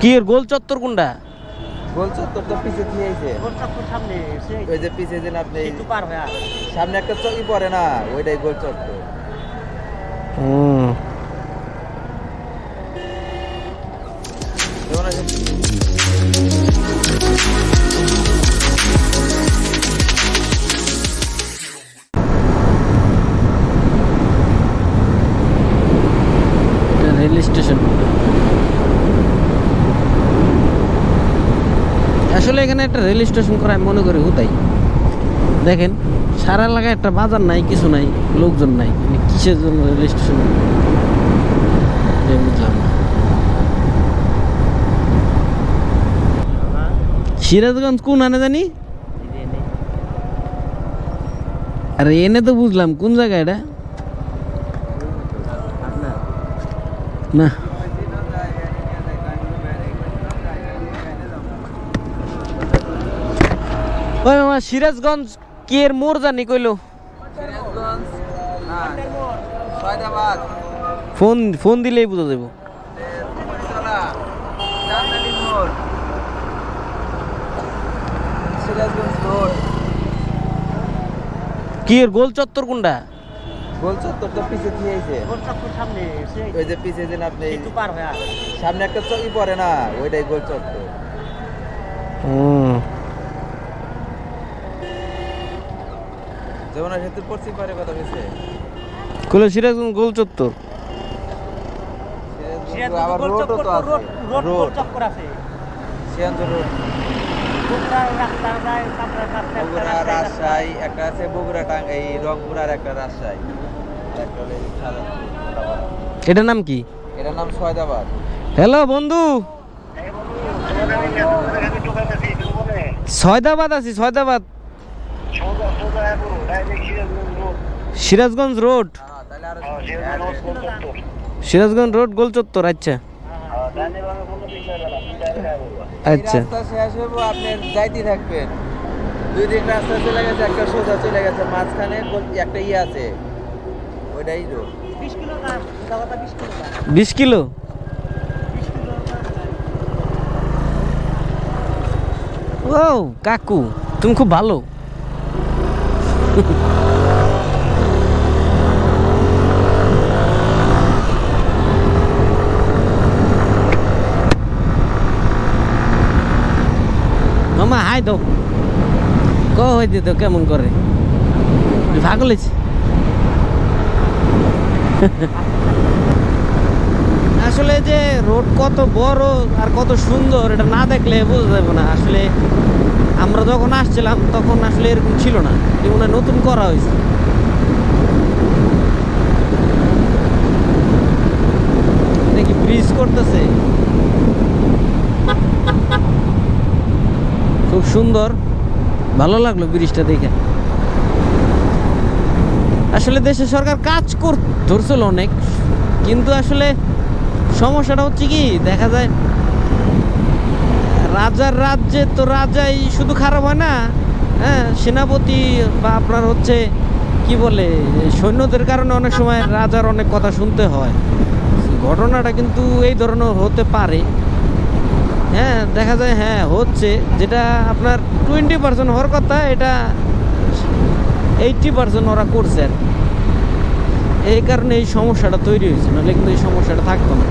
কি এর গোল চত্বর কোনটা? গোল চত্বর তো পিছে দিয়ে আইছে। গোল চত্বর সামনে ওই যে পিছে যে আপনি একটু পার হয়ে সামনে একটা চকি পড়ে না ওইটাই গোল চত্বর। হুম। যেমন আসলে এখানে একটা রেল স্টেশন করা আমি মনে করি হুতাই দেখেন, সারা এলাকায় একটা বাজার নাই, কিছু নাই, লোকজন নাই। মানে কিসের জন্য রেল স্টেশন বুঝলাম। সিরাজগঞ্জ কোন আনে জানি? আরে এনে তো বুঝলাম, কোন জায়গা এটা? না। ওই মামা সিরাজগঞ্জ কি এর মোর জানি কইলো? ফোন ফোন দিলেই বুঝা যাব কি এর গোল চত্বর কোনটা? গোল চত্বর পিছে গোল চত্বর সামনে সে ওই যে পিছে যে আপনি একটু পার হয়ে সামনে একটা চকি পড়ে না ওইটাই গোল চত্বর। হুম। যেমন সেতু পশ্চিম পারে কথা বলছে কইলো সিরাজগঞ্জ গোল চত্বর। সিরাজগঞ্জ আবার রোডও তো তো আছে। রোড চক্কর রোড একটা বগুড়া রাজশাহী একটা আছে বগুড়া টাং এই রংপুর আর একটা রাজশাহী। আর একটা হলো এই সাজাদপুর, মোটাপাড়া। এটার নাম কি? এটার নাম সয়দাবাদ। হ্যালো বন্ধু। ছয়দাবাদ আছি ছয়দাবাদ সিরাজগঞ্জ রোড? সিরাজগঞ্জ রোড গোল চত্বর আচ্ছা। আচ্ছা। যাইতে দুই রাস্তা চলে গেছে একটা চলে গেছে মাঝখানে একটা ইয়ে আছে বিশ কিলো? ও কাকু, তুমি খুব ভালো। মামা, হাই তো। ক হয়ে দিত কেমন করে? ভাগল আসলে যে রোড কত বড় আর কত সুন্দর, এটা না দেখলে বোঝা না। আসলে আমরা যখন আসছিলাম, তখন আসলে এরকম ছিল না। এগুলো নতুন করা হয়েছে। দেখি ব্রিজ করতেছে? খুব সুন্দর। ভালো লাগল ব্রিজটা দেখে। আসলে দেশের সরকার কাজ কর অনেক। কিন্তু আসলে সমস্যাটা হচ্ছে কি, দেখা যায় রাজার রাজ্যে তো রাজাই শুধু খারাপ হয় না হ্যাঁ? সেনাপতি বা আপনার হচ্ছে, কি বলে, সৈন্যদের কারণে অনেক সময় রাজার অনেক কথা শুনতে হয়। ঘটনাটা কিন্তু এই ধরনের হতে পারে। হ্যাঁ দেখা যায় হ্যাঁ হচ্ছে। যেটা আপনার টোয়েন্টি পার্সেন্ট হওয়ার কথা, এটা এইটটি পার্সেন্ট ওরা করছে আর। এই কারণে এই সমস্যাটা তৈরি হয়েছে, নাহলে কিন্তু এই সমস্যাটা থাকতো না।